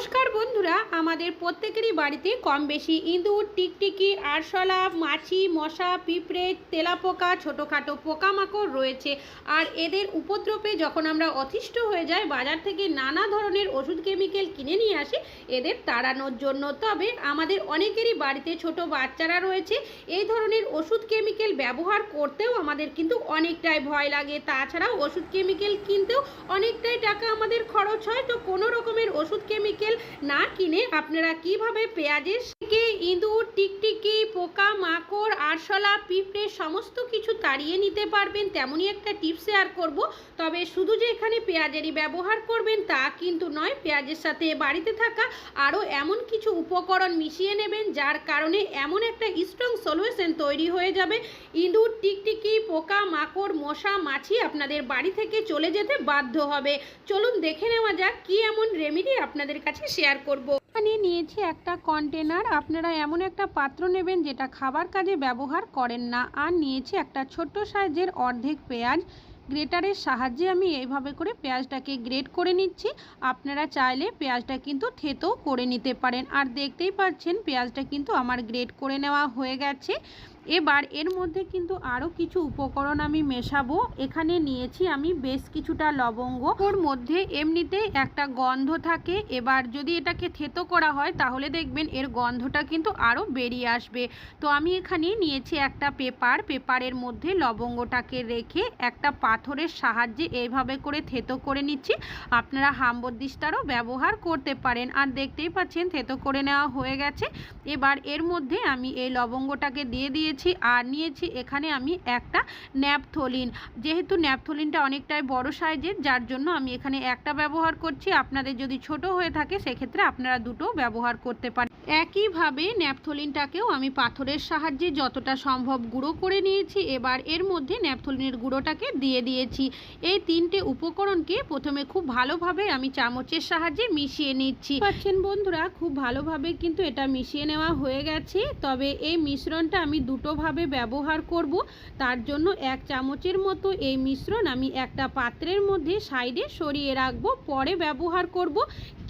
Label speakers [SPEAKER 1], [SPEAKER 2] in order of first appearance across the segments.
[SPEAKER 1] নমস্কার বন্ধুরা, আমাদের প্রত্যেকেরই বাড়িতে কম বেশি ইঁদুর, টিকটিকি, আরশলা, মাছি, মশা, পিঁপড়ে, তেলাপোকা, ছোটোখাটো পোকামাকড় রয়েছে। আর এদের উপদ্রবে যখন আমরা অতিষ্ঠ হয়ে যাই, বাজার থেকে নানা ধরনের ওষুধ, কেমিক্যাল কিনে নিয়ে আসি, এদের তাড়ানোর জন্য। তবে আমাদের অনেকেরই বাড়িতে ছোট বাচ্চারা রয়েছে, এই ধরনের ওষুধ, কেমিক্যাল ব্যবহার করতেও আমাদের কিন্তু অনেকটাই ভয় লাগে। তাছাড়াও ওষুধ, কেমিক্যাল কিনতেও অনেকটাই টাকা আমাদের খরচ হয়। তো কোনো রকমের ওষুধ, কেমিক্যাল না কিনে আপনারা কীভাবে পেঁয়াজের থেকে ইঁদুর, টিকটিকি, পোকা, মাকড়, আরশলা, পিঁপড়ে সমস্ত কিছু তাড়িয়ে নিতে পারবেন, তেমনই একটা টিপস শেয়ার করব। তবে শুধু যে এখানে পেঁয়াজেরই ব্যবহার করবেন তা কিন্তু নয়, পেঁয়াজের সাথে বাড়িতে থাকা আরও এমন কিছু উপকরণ মিশিয়ে নেবেন, যার কারণে এমন একটা স্ট্রং সলিউশন তৈরি হয়ে যাবে। ইঁদুর, টিকটিকি, পোকা, মাকড়, মশা, মাছি আপনাদের বাড়ি থেকে চলে যেতে বাধ্য হবে। চলুন দেখে নেওয়া যাক কি এমন রেমেডি আপনাদের কাছে শেয়ার করব। এখানে নিয়েছি একটা কন্টেনার আপনারা এমন একটা পাত্র নেবেন যেটা খাবার কাজে ব্যবহার করেন না। আর নিয়েছি একটা ছোট্ট সাইজের অর্ধেক পেঁয়াজ। গ্রেটারের সাহায্যে আমি এইভাবে করে পেঁয়াজটাকে গ্রেট করে নিচ্ছি। আপনারা চাইলে পেঁয়াজটা কিন্তু থেতেও করে নিতে পারেন। আর দেখতেই পাচ্ছেন, পেঁয়াজটা কিন্তু আমার গ্রেট করে নেওয়া হয়ে গেছে। এবার এর মধ্যে কিন্তু আরও কিছু উপকরণ আমি মেশাবো। এখানে নিয়েছি আমি বেশ কিছুটা লবঙ্গ। ওর মধ্যে এমনিতেই একটা গন্ধ থাকে। এবার যদি এটাকে থেতো করা হয়, তাহলে দেখবেন এর গন্ধটা কিন্তু আরও বেরিয়ে আসবে। তো আমি এখানে নিয়েছি একটা পেপার। পেপারের মধ্যে লবঙ্গটাকে রেখে একটা পাথরের সাহায্যে এইভাবে করে থেতো করে নিচ্ছি। আপনারা হাম্বদিসটারও ব্যবহার করতে পারেন। আর দেখতেই পাচ্ছেন, থেতো করে নেওয়া হয়ে গেছে। এবার এর মধ্যে আমি এই লবঙ্গটাকে দিয়ে দিয়ে দিয়েছি আর নিয়েছি এখানে আমি একটা ন্যাপথলিন। যেহেতু ন্যাপথলিনটা অনেকটাই বড় সাইজের, যার জন্য আমি এখানে একটা ব্যবহার করছি। আপনাদের যদি ছোট হয়ে থাকে, সেক্ষেত্রে আপনারা দুটো ব্যবহার করতে পারেন। একইভাবে ন্যাপথলিনটাকেও আমি পাথরের সাহায্যে যতটা সম্ভব গুঁড়ো করে নিয়েছি। এবার এর মধ্যে ন্যাপথলিনের গুঁড়োটাকে দিয়ে দিয়েছি। এই তিনটে উপকরণকে প্রথমে খুব ভালোভাবে আমি চামচের সাহায্যে মিশিয়ে নিচ্ছি। পাচ্ছেন বন্ধুরা, খুব ভালোভাবে কিন্তু এটা মিশিয়ে নেওয়া হয়ে গেছে। তবে এই মিশ্রণটা আমি দুটোভাবে ব্যবহার করব। তার জন্য এক চামচের মতো এই মিশ্রণ আমি একটা পাত্রের মধ্যে সাইডে সরিয়ে রাখব, পরে ব্যবহার করব।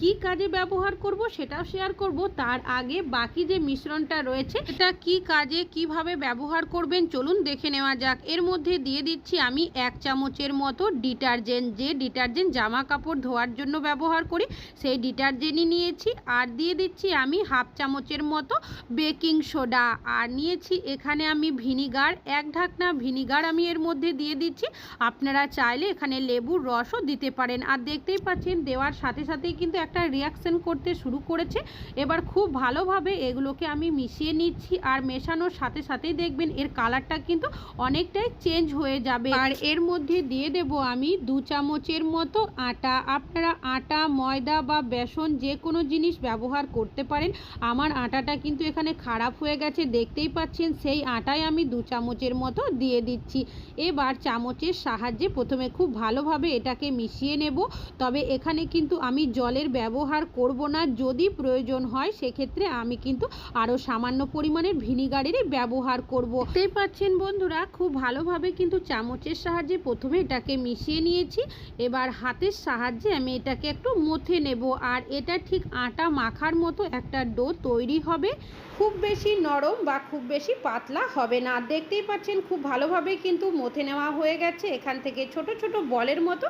[SPEAKER 1] কি কাজে ব্যবহার করব সেটাও শেয়ার করব। তার আগে বাকি যে মিশ্রণটা রয়েছে, এটা কি কাজে কীভাবে ব্যবহার করবেন চলুন দেখে নেওয়া যাক। এর মধ্যে দিয়ে দিচ্ছি আমি এক চামচের মতো ডিটারজেন্ট। যে ডিটারজেন্ট জামা কাপড় ধোয়ার জন্য ব্যবহার করি, সেই ডিটারজেন্টই নিয়েছি। আর দিয়ে দিচ্ছি আমি হাফ চামচের মতো বেকিং সোডা। আর নিয়েছি এখানে আমি ভিনিগার, এক ঢাকনা ভিনিগার আমি এর মধ্যে দিয়ে দিচ্ছি। আপনারা চাইলে এখানে লেবুর রসও দিতে পারেন। আর দেখতেই পাচ্ছেন, দেওয়ার সাথে সাথেই কিন্তু একটা রিয়াকশন করতে শুরু করেছে। এবার খুব ভালোভাবে এগুলোকে আমি মিশিয়ে নিচ্ছি আর মেশানোর সাথে সাথেই দেখবেন এর কালারটা কিন্তু অনেকটাই চেঞ্জ হয়ে যাবে। আর এর মধ্যে দিয়ে দেব আমি দু চামচের মতো আটা। আপনারা আটা, ময়দা বা বেসন যে কোনো জিনিস ব্যবহার করতে পারেন। আমার আটাটা কিন্তু এখানে খারাপ হয়ে গেছে, দেখতেই পাচ্ছেন। সেই আটায় আমি দু চামচের মতো দিয়ে দিচ্ছি। এবার চামচের সাহায্যে প্রথমে খুব ভালোভাবে এটাকে মিশিয়ে নেব। তবে এখানে কিন্তু আমি জলের ব্যবহার করব না যদি প্রয়োজন হয়, সেক্ষেত্রে আমি কিন্তু আরও সামান্য পরিমাণের ভিনিগারেরই ব্যবহার করব। দেখতেই পাচ্ছেন বন্ধুরা, খুব ভালোভাবে কিন্তু চামচের সাহায্যে প্রথমে এটাকে মিশিয়ে নিয়েছি। এবার হাতের সাহায্যে আমি এটাকে একটু মথে নেব। আর এটা ঠিক আটা মাখার মতো একটা ডো তৈরি হবে। খুব বেশি নরম বা খুব বেশি পাতলা হবে না। দেখতেই পাচ্ছেন, খুব ভালোভাবে কিন্তু মথে নেওয়া হয়ে গেছে। এখান থেকে ছোট ছোট বলের মতো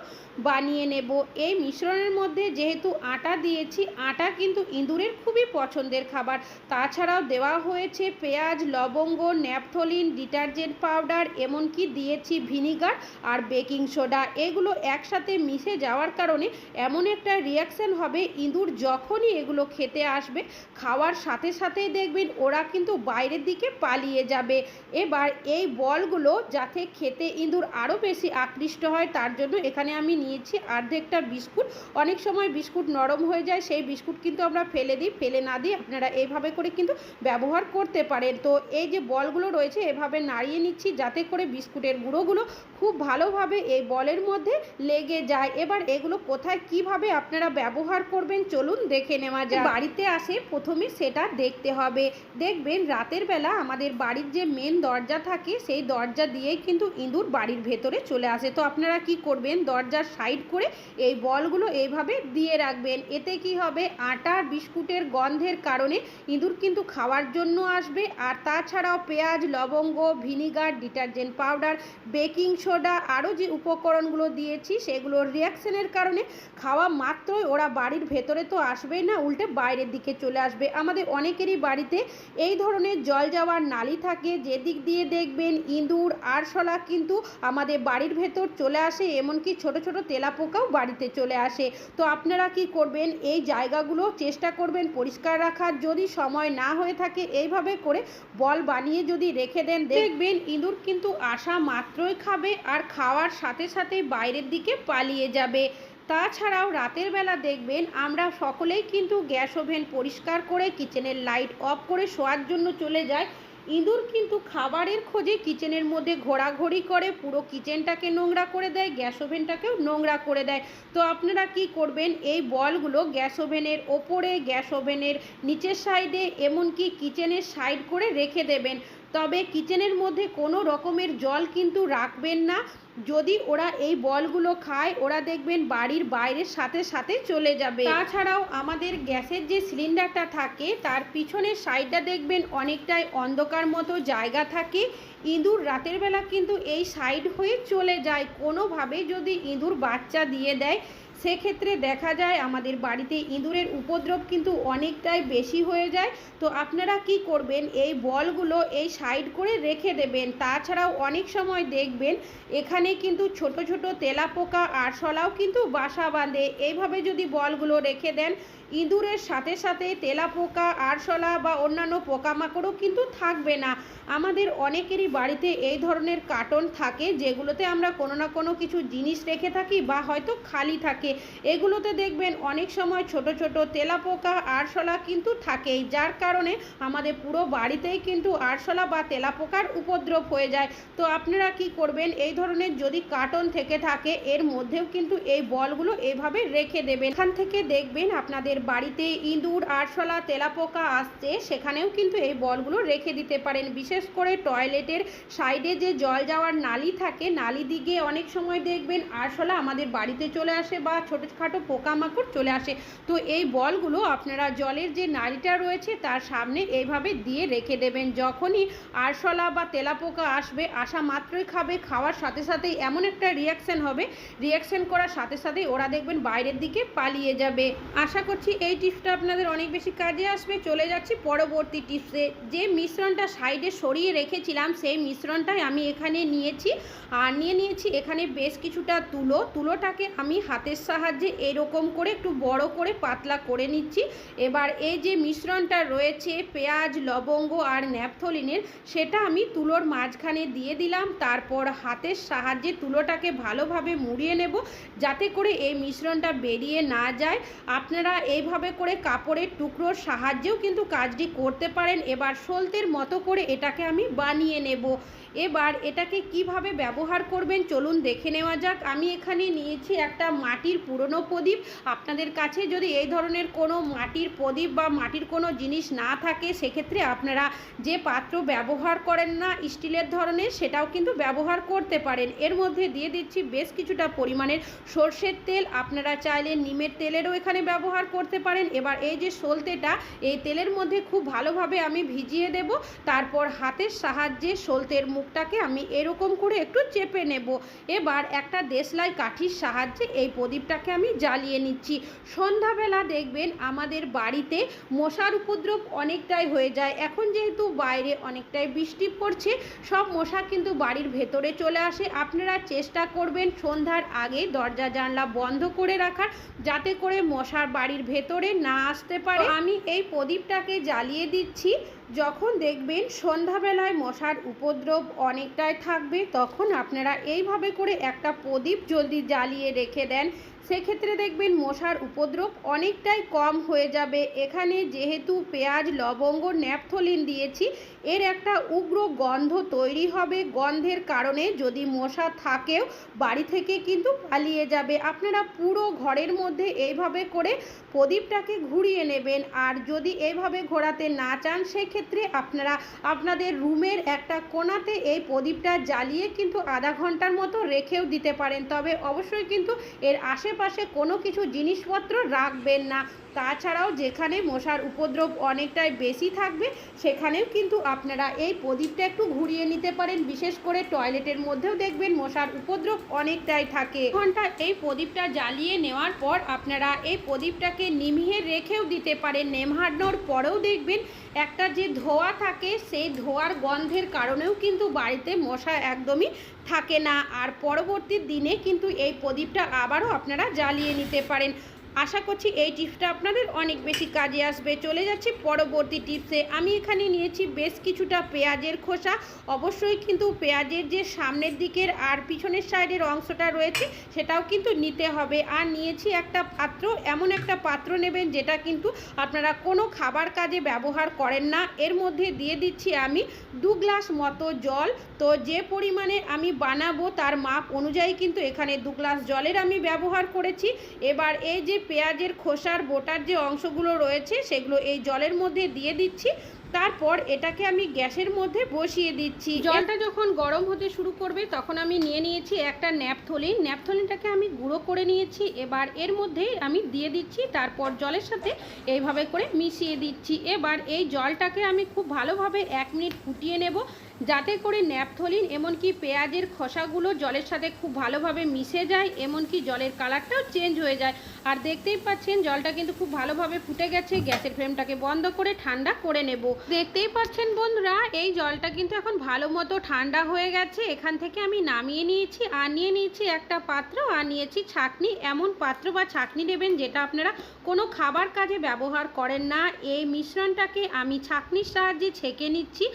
[SPEAKER 1] বানিয়ে নেব। এই মিশ্রণের মধ্যে যেহেতু আটা দিয়েছি। আটা কিন্তু ইঁদুরের খুবই পছন্দের খাবার। তাছাড়াও দেওয়া হয়েছে পেঁয়াজ, লবঙ্গ, ন্যাপথলিন, ডিটারজেন্ট পাউডার, এমনকি দিয়েছি ভিনিগার আর বেকিং সোডা। এগুলো একসাথে মিশে যাওয়ার কারণে এমন একটা রিয়াকশান হবে। ইঁদুর যখনই এগুলো খেতে আসবে, খাওয়ার সাথে সাথেই দেখবেন ওরা কিন্তু বাইরের দিকে পালিয়ে যাবে। এবার এই বলগুলো যাতে খেতে ইঁদুর আরও বেশি আকৃষ্ট হয়, তার জন্য এখানে আমি নিয়েছি অর্ধেকটা বিস্কুট। অনেক সময় বিস্কুট নরম হয়ে যায়, সেই বিস্কুট কিন্তু আমরা ফেলে দিই, ফেলে না দিয়ে আপনারা এইভাবে করে কিন্তু ব্যবহার করতে পারেন। তো এই যে বলগুলো রয়েছে, এভাবে নাড়িয়ে নিচ্ছি যাতে করে বিস্কুটের গুঁড়োগুলো খুব ভালোভাবে এই বলের মধ্যে লেগে যায়। এবার এগুলো কোথায়, কীভাবে আপনারা ব্যবহার করবেন, চলুন দেখে নেওয়া যায় বাড়িতে আসে, প্রথমে সেটা দেখতে হবে। দেখবেন রাতের বেলা আমাদের বাড়ির যে মেন দরজা থাকে, সেই দরজা দিয়েই কিন্তু ইঁদুর বাড়ির ভেতরে চলে আসে। তো আপনারা কি করবেন, দরজার সাইড করে এই বলগুলো এইভাবে দিয়ে রাখবেন। রাখবেন এতে কি হবে? আটার বিস্কুটের গন্ধের কারণে ইঁদুর কিন্তু খাওয়ার জন্য আসবে। আর তাছাড়াও পেঁয়াজ, লবঙ্গ, vinegar, detergent powder, baking soda, আরও যে উপকরণগুলো দিয়েছি, সেগুলোর রিয়াকশনের কারণে খাওয়া মাত্রই ওরা বাড়ির ভেতরে তো আসবেই না, উল্টে বাইরের দিকে চলে আসবে। আমাদের অনেকেরই বাড়িতে এই ধরনের জল যাওয়ার নালি থাকে। যেদিক দিয়ে দেখবেন ইঁদুর, আরশোলা কিন্তু আমাদের বাড়ির ভেতর চলে আসে, এমনকি ছোট ছোট তেলাপোকাও বাড়িতে চলে আসে। তো আপনারা কি করবেন এই জায়গাগুলো চেষ্টা করবেন পরিষ্কার রাখার। যদি সময় না হয়ে থাকে এইভাবে করে বল বানিয়ে যদি রেখে দেন দেখবেন ইঁদুর কিন্তু আসা মাত্রই খাবে আর খাওয়ার সাথে সাথে বাইরের দিকে পালিয়ে যাবে। তাছাড়াও রাতের বেলা দেখবেন আমরা সকলেই কিন্তু গ্যাস ওভেন পরিষ্কার করে কিচেনের লাইট অফ করে শোয়ার জন্য চলে যাই। ইঁদুর কিন্তু খাবারের খোঁজে কিচেনের মধ্যে ঘোরাঘুরি করে, পুরো কিচেনটাকে নোংরা করে দেয়, গ্যাস ওভেনটাকেও নোংরা করে দেয়। তো আপনারা কি করবেন? এই বলগুলো গ্যাস ওভেনের ওপরে, গ্যাস ওভেনের নিচের সাইডে, এমনকি কিচেনের সাইড করে রেখে দেবেন। তবে কিচেনের মধ্যে কোনো রকমের জল কিন্তু রাখবেন না। যদি ওরা এই বলগুলো খায়, ওরা দেখবেন বাড়ির বাইরের সাথে সাথে চলে যাবে। তাছাড়াও আমাদের গ্যাসের যে সিলিন্ডারটা থাকে, তার পিছনের সাইডটা দেখবেন অনেকটাই অন্ধকার মতো জায়গা থাকে। ইঁদুর রাতের বেলা কিন্তু এই সাইড হয়ে চলে যায়। কোনোভাবে যদি ইঁদুর বাচ্চা দিয়ে দেয় সেক্ষেত্রে দেখা যায় আমাদের বাড়িতে ইঁদুরের উপদ্রব কিন্তু অনেকটাই বেশি হয়ে যায়। তো আপনারা কি করবেন? এই বলগুলো এই সাইড করে রেখে দেবেন। তাছাড়াও অনেক সময় দেখবেন এখানে কিন্তু ছোট ছোট তেলাপোকা আরশলাও কিন্তু বাসা বাঁধে। এইভাবে যদি বলগুলো রেখে দেন ইঁদুরের সাথে সাথে তেলাপোকা, আরশলা বা অন্যান্য পোকামাকড়ও কিন্তু থাকবে না। আমাদের অনেকেরই বাড়িতে এই ধরনের কার্টন থাকে, যেগুলোতে আমরা কোনো না কোনো কিছু জিনিস রেখে থাকি বা হয়তো খালি থাকে। এগুলোতে দেখবেন অনেক সময় ছোট ছোট তেলাপোকা, আরশলা কিন্তু থাকেই, যার কারণে আমাদের পুরো বাড়িতেই কিন্তু আরশলা বা তেলাপোকার উপদ্রব হয়ে যায়। তো আপনারা কি করবেন? এই ধরনের যদি কার্টন থেকে থাকে, এর মধ্যেও কিন্তু এই বলগুলো এভাবে রেখে দেবেন। এখান থেকে দেখবেন আপনাদের বাড়িতে ইঁদুর, আরশলা, তেলাপোকা আসছে। সেখানেও কিন্তু এই বলগুলো রেখে দিতে পারেন। বিশেষ করে টয়লেটের সাইডে যে জল যাওয়ার নালি থাকে, নালি দিকে অনেক সময় দেখবেন আরশলা আমাদের বাড়িতে চলে আসে বা ছোটোখাটো পোকামাকড় চলে আসে। তো এই বলগুলো আপনারা জলের যে নালিটা রয়েছে তার সামনে এইভাবে দিয়ে রেখে দেবেন। যখনই আরশলা বা তেলাপোকা আসবে, আসা মাত্রই খাবে, খাওয়ার সাথে সাথেই এমন একটা রিয়াকশন হবে। রিয়াকশন করার সাথে সাথেই ওরা দেখবেন বাইরের দিকে পালিয়ে যাবে। আশা করছি এই টিপসটা আপনাদের অনেক বেশি কাজে আসবে। চলে যাচ্ছি পরবর্তী টিপসে যে মিশ্রণটা সাইডে সরিয়ে রেখেছিলাম, সেই মিশ্রণটাই আমি এখানে নিয়েছি। আর নিয়ে নিয়েছি এখানে বেশ কিছুটা তুলো। তুলোটাকে আমি হাতের সাহায্যে এরকম করে একটু বড় করে পাতলা করে নিচ্ছি। এবার এই যে মিশ্রণটা রয়েছে, পেঁয়াজ, লবঙ্গ আর ন্যাপথলিনের, সেটা আমি তুলোর মাঝখানে দিয়ে দিলাম। তারপর হাতের সাহায্যে তুলোটাকে ভালোভাবে মুড়িয়ে নেব, যাতে করে এই মিশ্রণটা বেরিয়ে না যায়। আপনারা এইভাবে করে কাপড়ের টুকরোর সাহায্যেও কিন্তু কাজটি করতে পারেন। এবার সলতের মতো করে এটাকে আমি বানিয়ে নেব। এবার এটাকে কীভাবে ব্যবহার করবেন চলুন দেখে নেওয়া যাক। আমি এখানে নিয়েছি একটা মাটির পুরনো প্রদীপ। আপনাদের কাছে যদি এই ধরনের কোনো মাটির প্রদীপ বা মাটির কোনো জিনিস না থাকে, সেক্ষেত্রে আপনারা যে পাত্র ব্যবহার করেন না স্টিলের ধরনের, সেটাও কিন্তু ব্যবহার করতে পারেন। এর মধ্যে দিয়ে দিচ্ছি বেশ কিছুটা পরিমাণের সর্ষের তেল। আপনারা চাইলে নিমের তেলেরও এখানে ব্যবহার করতে পারেন। এবার এই যে সলতেটা, এই তেলের মধ্যে খুব ভালোভাবে আমি ভিজিয়ে দেব। তারপর হাতের সাহায্যে সলতের মুখটাকে আমি এরকম করে একটু চেপে নেব। এবার একটা দেশলাই কাঠির সাহায্যে এই প্রদীপটাকে আমি জ্বালিয়ে নিচ্ছি। সন্ধ্যাবেলা দেখবেন আমাদের বাড়িতে মশার উপদ্রব অনেকটাই হয়ে যায়। এখন যেহেতু বাইরে অনেকটাই বৃষ্টি পড়ছে, সব মশা কিন্তু বাড়ির ভেতরে চলে আসে। আপনারা চেষ্টা করবেন সন্ধ্যার আগে দরজা জানলা বন্ধ করে রাখার, যাতে করে মশার বাড়ির ভেতরে না আসতে পারে। আমি এই প্রদীপটাকে জ্বালিয়ে দিচ্ছি। যখন দেখবেন সন্ধ্যাবেলায় মশার উপদ্রব অনেকটাই থাকবে, তখন আপনারা এইভাবে করে একটা প্রদীপ জলদি জ্বালিয়ে রেখে দেন। সেক্ষেত্রে দেখবেন মশার উপদ্রব অনেকটাই কম হয়ে যাবে। এখানে যেহেতু পেঁয়াজ, লবঙ্গ, ন্যাপথলিন দিয়েছি, এর একটা উগ্র গন্ধ তৈরি হবে। গন্ধের কারণে যদি মশা থাকেও বাড়ি থেকে কিন্তু পালিয়ে যাবে। আপনারা পুরো ঘরের মধ্যে এইভাবে করে প্রদীপটাকে ঘুরিয়ে নেবেন। আর যদি এইভাবে ঘোরাতে না চান, সেক্ষেত্রে আপনারা আপনাদের রুমের একটা কোণাতে এই প্রদীপটা জ্বালিয়ে কিন্তু আধা ঘণ্টার মতো রেখেও দিতে পারেন। তবে অবশ্যই কিন্তু এর আশে আশেপাশে কোনো কিছু জিনিসপত্র রাখবেন না। তাছাড়াও যেখানে মশার উপদ্রব অনেকটাই বেশি থাকবে, সেখানেও কিন্তু আপনারা এই প্রদীপটা একটু ঘুরিয়ে নিতে পারেন। বিশেষ করে টয়লেটের মধ্যেও দেখবেন মশার উপদ্রব অনেকটাই থাকে। ঘণ্টা এই প্রদীপটা জ্বালিয়ে নেওয়ার পর আপনারা এই প্রদীপটাকে নিমিয়ে রেখেও দিতে পারেন। নেমহাডনোর পরেও দেখবেন একটা যে ধোয়া থাকে, সেই ধোয়ার গন্ধের কারণেও কিন্তু বাড়িতে মশা একদমই থাকে না। আর পরবর্তী দিনে কিন্তু এই প্রদীপটা আবারও আপনারা জ্বালিয়ে নিতে পারেন। আশা করছি এই টিপসটা আপনাদের অনেক বেশি কাজে আসবে। চলে যাচ্ছি পরবর্তী টিপসে। আমি এখানে নিয়েছি বেশ কিছুটা পেঁয়াজের খোসা। অবশ্যই কিন্তু পেঁয়াজের যে সামনের দিকের আর পিছনের সাইডের অংশটা রয়েছে, সেটাও কিন্তু নিতে হবে। আর নিয়েছি একটা পাত্র, এমন একটা পাত্র নেবেন যেটা কিন্তু আপনারা কোনো খাবার কাজে ব্যবহার করেন না। এর মধ্যে দিয়ে দিচ্ছি আমি দু গ্লাস মতো জল। তো যে পরিমাণে আমি বানাবো তার মাপ অনুযায়ী কিন্তু এখানে দু গ্লাস জলের আমি ব্যবহার করেছি। এবার এই যে পেঁয়াজের খোসার বোটার যে অংশগুলো রয়েছে, সেগুলো এই জলের মধ্যে দিয়ে দিচ্ছি। তারপর এটাকে আমি গ্যাসের মধ্যে বসিয়ে দিচ্ছি। জলটা যখন গরম হতে শুরু করবে, তখন আমি নিয়ে নিয়েছি একটা ন্যাপথলিন ন্যাপথলিনটাকে আমি গুঁড়ো করে নিয়েছি। এবার এর মধ্যে আমি দিয়ে দিচ্ছি, তারপর জলের সাথে এইভাবে করে মিশিয়ে দিচ্ছি। এবার এই জলটাকে আমি খুব ভালোভাবে এক মিনিট ফুটিয়ে নেব। যাতে করে ন্যাপথলিন, এমনকি পেঁয়াজের খোসাগুলো জলের সাথে খুব ভালোভাবে মিশে যায়, এমনকি জলের কালারটাও চেঞ্জ হয়ে যায়। আর দেখতেই পাচ্ছেন, জলটা কিন্তু খুব ভালোভাবে ফুটে গেছে, গ্যাসের ফ্লেমটাকে বন্ধ করে ঠান্ডা করে নেব। দেখতেই পাচ্ছেন বন্ধুরা, এই জলটা কিন্তু এখন ভালো মতো ঠান্ডা হয়ে গেছে। এখান থেকে আমি নামিয়ে নিয়েছি, আর নিয়ে নিয়েছি একটা পাত্র, আর নিয়েছি ছাকনি। এমন পাত্র বা ছাকনি নেবেন যেটা আপনারা কোনো খাবার কাজে ব্যবহার করেন না। এই মিশ্রণটাকে আমি ছাকনির সাহায্যে ছেঁকে নিচ্ছি।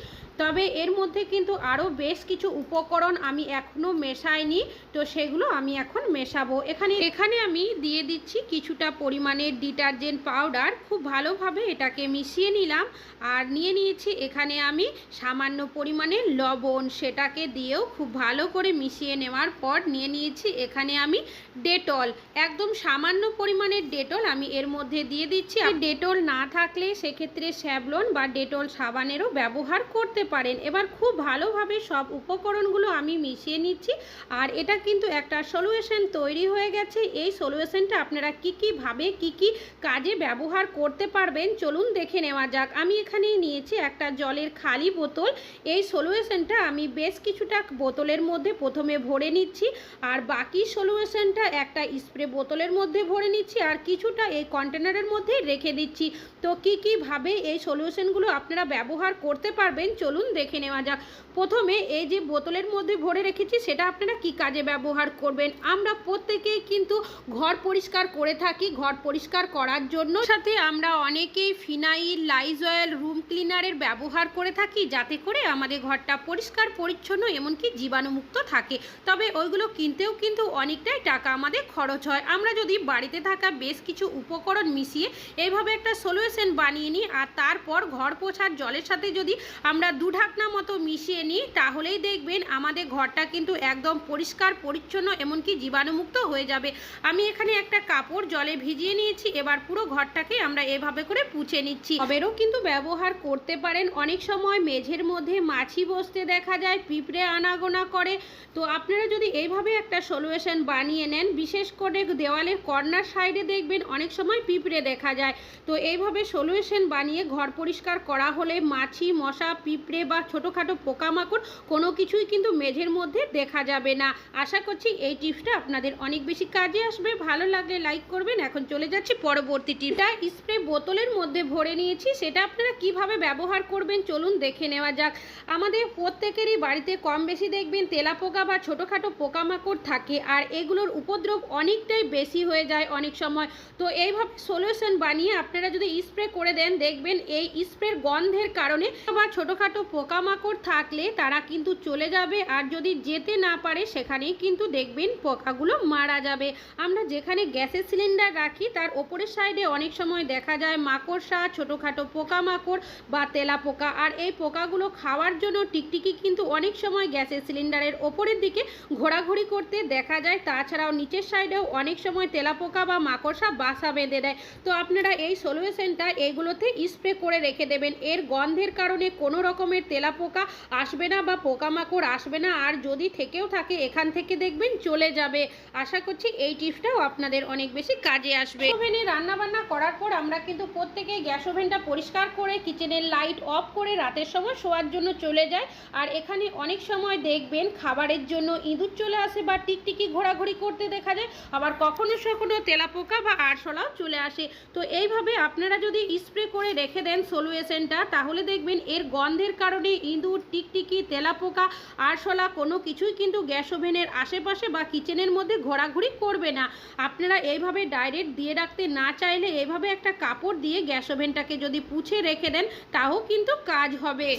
[SPEAKER 1] তবে এর মধ্যে কিন্তু আরও বেশ কিছু উপকরণ আমি এখনও মেশাইনি, তো সেগুলো আমি এখন মেশাবো। এখানে এখানে আমি দিয়ে দিচ্ছি কিছুটা পরিমাণের ডিটারজেন্ট পাউডার। খুব ভালোভাবে এটাকে মিশিয়ে নিলাম আর নিয়ে নিয়েছি এখানে আমি সামান্য পরিমাণে লবণ। সেটাকে দিয়েও খুব ভালো করে মিশিয়ে নেওয়ার পর নিয়ে নিয়েছি এখানে আমি ডেটল। একদম সামান্য পরিমাণের ডেটল আমি এর মধ্যে দিয়ে দিচ্ছি। আর ডেটল না থাকলে সেক্ষেত্রে স্যাভলন বা ডেটল সাবানেরও ব্যবহার করতে পারেন। এবার খুব ভালোভাবে সব উপকরণগুলো আমি মিশিয়ে নিচ্ছি। আর এটা কিন্তু একটা সলিউশন তৈরি হয়ে গেছে। এই সলিউশনটা আপনারা কি কীভাবে কি কি কাজে ব্যবহার করতে পারবেন, চলুন দেখে নেওয়া যাক। আমি এখানে নিয়েছি একটা জলের খালি বোতল। এই সলিউশনটা আমি বেশ কিছুটা বোতলের মধ্যে প্রথমে ভরে নিচ্ছি। আর বাকি সলিউশনটা একটা স্প্রে বোতলের মধ্যে ভরে নিচ্ছি। আর কিছুটা এই কন্টেনারের মধ্যে রেখে দিচ্ছি। তো কি কীভাবে এই সলিউশনগুলো আপনারা ব্যবহার করতে পারবেন, চলুন দেখে নেওয়া যাক। প্রথমে এই যে বোতলের মধ্যে ভরে রেখেছি, সেটা আপনারা কি কাজে ব্যবহার করবেন? আমরা প্রত্যেকেই কিন্তু ঘর পরিষ্কার করে থাকি। ঘর পরিষ্কার করার জন্য সাথে আমরা অনেকেই ফিনাইল লাইজয়েল রুম ক্লিনারের ব্যবহার করে থাকি, যাতে করে আমাদের ঘরটা পরিষ্কার, পরিচ্ছন্ন, এমনকি জীবাণুমুক্ত থাকে। তবে ওইগুলো কিনতেও কিন্তু অনেকটাই টাকা আমাদের খরচ হয়। আমরা যদি বাড়িতে থাকা বেশ কিছু উপকরণ মিশিয়ে এইভাবে একটা সলিউশন বানিয়ে নিই, আর তারপর ঘর পোছার জলের সাথে যদি আমরা দু ঢাকনা মতো মিশিয়ে নিই, তাহলেই দেখবেন আমাদের ঘরটা কিন্তু একদম পরিষ্কার, পরিচ্ছন্ন, এমনকি জীবাণুমুক্ত হয়ে যাবে। আমি এখানে একটা কাপড় জলে ভিজিয়ে নিয়েছি, এবার পুরো ঘরটাকে আমরা এভাবে করে পুছে নিচ্ছি। টবেরও কিন্তু ব্যবহার করতে পারেন, অনেক সময় মেঝের মধ্যে মাছি বসতে দেখা যায়, পিঁপড়ে আনাগোনা করে। তো আপনারা যদি এইভাবে একটা সলিউশন বানিয়ে নেন, বিশেষ করে দেওয়ালের কর্নার সাইডে দেখবেন অনেক সময় পিঁপড়ে দেখা যায়। তো এইভাবে সলিউশন বানিয়ে ঘর পরিষ্কার করা হলে মাছি, মশা, পিঁপড়ে বা ছোটোখাটো পোকামাকড় কোনো কিছুই কিন্তু মেঝের মধ্যে দেখা যাবে না। আশা করছি এই টিপসটা আপনাদের অনেক বেশি কাজে আসবে। ভালো লাগলে লাইক করবেন। এখন চলে যাচ্ছি পরবর্তী টিপটা স্প্রে বোতলের মধ্যে ভরে নিয়েছি। সেটা আপনারা কীভাবে ব্যবহার করবেন চলুন দেখে নেওয়া যাক। আমাদের প্রত্যেকেরই বাড়িতে কম বেশি দেখবেন তেলাপোকা বা ছোটোখাটো পোকামাকড় থাকে আর এগুলোর উপদ্রব অনেকটাই বেশি হয়ে যায় অনেক সময়। তো এইভাবে সলিউশন বানিয়ে আপনারা যদি স্প্রে করে দেন, দেখবেন এই স্প্রের গন্ধের কারণে বা ছোটোখাটো পোকামাকড় থাকলে তারা কিন্তু চলে যাবে আর যদি যেতে না পারে সেখানেই কিন্তু দেখবেন পোকাগুলো মারা যাবে। আমরা যেখানে গ্যাসের সিলিন্ডার রাখি তার ওপরের সাইডে অনেক সময় দেখা যায় মাকড়সা, ছোটোখাটো পোকামাকড় বা তেলা পোকা আর এই পোকাগুলো খাওয়ার জন্য টিকটিকি কিন্তু অনেক সময় গ্যাসের সিলিন্ডারের ওপরের দিকে ঘোরাঘুরি করতে দেখা যায়। তাছাড়াও নিচের সাইডেও অনেক সময় তেলাপোকা বা মাকড়সা বাসা বেঁধে দেয়। তো আপনারা এই সলিউশনটা এইগুলোতে স্প্রে করে রেখে দেবেন। এর গন্ধের কারণে কোনো রকমের রকমের তেলাপোকা আসবে না বা পোকামাকড় আসবে না, আর যদি থেকেও থাকে, এখান থেকে দেখবেন চলে যাবে। আশা করছি এই টিপসটাও আপনাদের অনেক বেশি কাজে আসবে। ওভেনে রান্নাবান্না করার পর আমরা কিন্তু প্রত্যেকেই গ্যাস ওভেনটা পরিষ্কার করে কিচেনের লাইট অফ করে রাতের সময় শোয়ার জন্য চলে যায় আর এখানে অনেক সময় দেখবেন খাবারের জন্য ইঁদুর চলে আসে বা টিকটিকি ঘোরাঘুরি করতে দেখা যায়, আবার কখনো কখনো তেলাপোকা বা আরশোলাও চলে আসে। তো এইভাবে আপনারা যদি স্প্রে করে রেখে দেন সলুয়েশনটা, তাহলে দেখবেন এর গন্ধের কারণে ইঁদুর, টিকটিকি তেলাপোকা, আরশোলা, কোনো কিছুই কিন্তু গ্যাস ওভেনের আশেপাশে বা কিচেনের মধ্যে ঘোরাঘুরি করবে না। আপনারা এইভাবে ডাইরেক্ট দিয়ে রাখতে না চাইলে এইভাবে একটা কাপড় দিয়ে গ্যাস ওভেনটাকে যদি পুছে রেখে দেন, তাও কিন্তু কাজ হবে।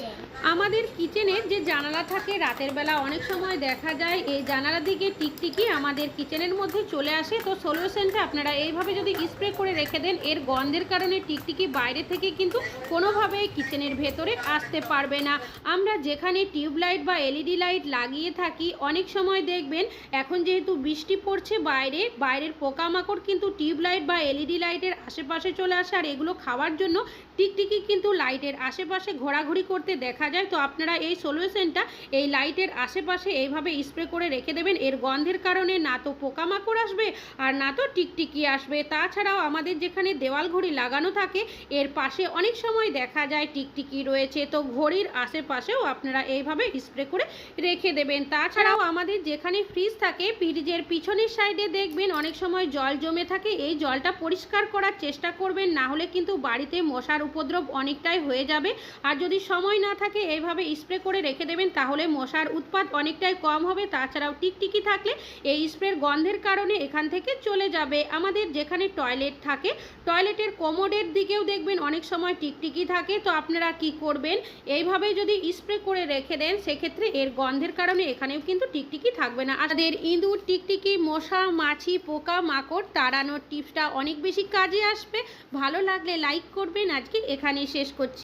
[SPEAKER 1] আমাদের কিচেনের যে জানালা থাকে, রাতের বেলা অনেক সময় দেখা যায়, এই জানালার দিকে টিকটিকি আমাদের কিচেনের মধ্যে চলে আসে। তো সলিউশনটা আপনারা এইভাবে যদি স্প্রে করে রেখে দেন, এর গন্ধের কারণে টিকটিকি বাইরে থেকে কিন্তু কোনোভাবেই কিচেনের ভেতরে আসতে পারবে না। আমরা যেখানে টিউবলাইট বা এলইডি লাইট লাগিয়ে থাকি, অনেক সময় দেখবেন এখন যেহেতু বৃষ্টি পড়ছে বাইরে, বাইরের পোকামাকড় কিন্তু টিউবলাইট বা এলইডি লাইটের আশেপাশে চলে আসে আর এগুলো খাওয়ার জন্য টিকটিকি কিন্তু লাইটের আশেপাশে ঘোরাঘুরি করতে দেখা যায়। তো আপনারা এই সলিউশনটা এই লাইটের আশেপাশে এইভাবে স্প্রে করে রেখে দেবেন। এর গন্ধের কারণে না তো পোকামাকড় আসবে আর না তো টিকটিকি আসবে। তাছাড়াও আমাদের যেখানে দেওয়াল ঘড়ি লাগানো থাকে, এর পাশে অনেক সময় দেখা যায় টিকটিকি রয়েছে। তো ঘড়ির আশেপাশেও আপনারা এইভাবে স্প্রে করে রেখে দেবেন। তাছাড়াও আমাদের যেখানে ফ্রিজ থাকে ফ্রিজের পিছনের সাইডে দেখবেন অনেক সময় জল জমে থাকে। এই জলটা পরিষ্কার করার চেষ্টা করবেন, না হলে কিন্তু বাড়িতে মশার উপদ্রব অনেকটাই হয়ে যাবে। আর যদি সময় না থাকে, এইভাবে স্প্রে করে রেখে দেবেন, তাহলে মশার উৎপাত অনেকটাই কম হবে। তাছাড়াও টিকটিকি থাকলে এই স্প্রের গন্ধের কারণে এখান থেকে চলে যাবে। আমাদের যেখানে টয়লেট থাকে টয়লেটের কোমোডের দিকেও দেখবেন অনেক সময় টিকটিকি থাকে। তো আপনারা কি করবেন? এইভাবে যদি স্প্রে করে রেখে দেন, সেক্ষেত্রে এর গন্ধের কারণে এখানেও কিন্তু টিকটিকি থাকবে না। আর আমাদের ইঁদুর, টিকটিকি, মশা, মাছি, পোকা, মাকড় তাড়ানোর টিপসটা অনেক বেশি কাজে আসবে। ভালো লাগলে লাইক করবেন। আজকে এখানেই শেষ করছি।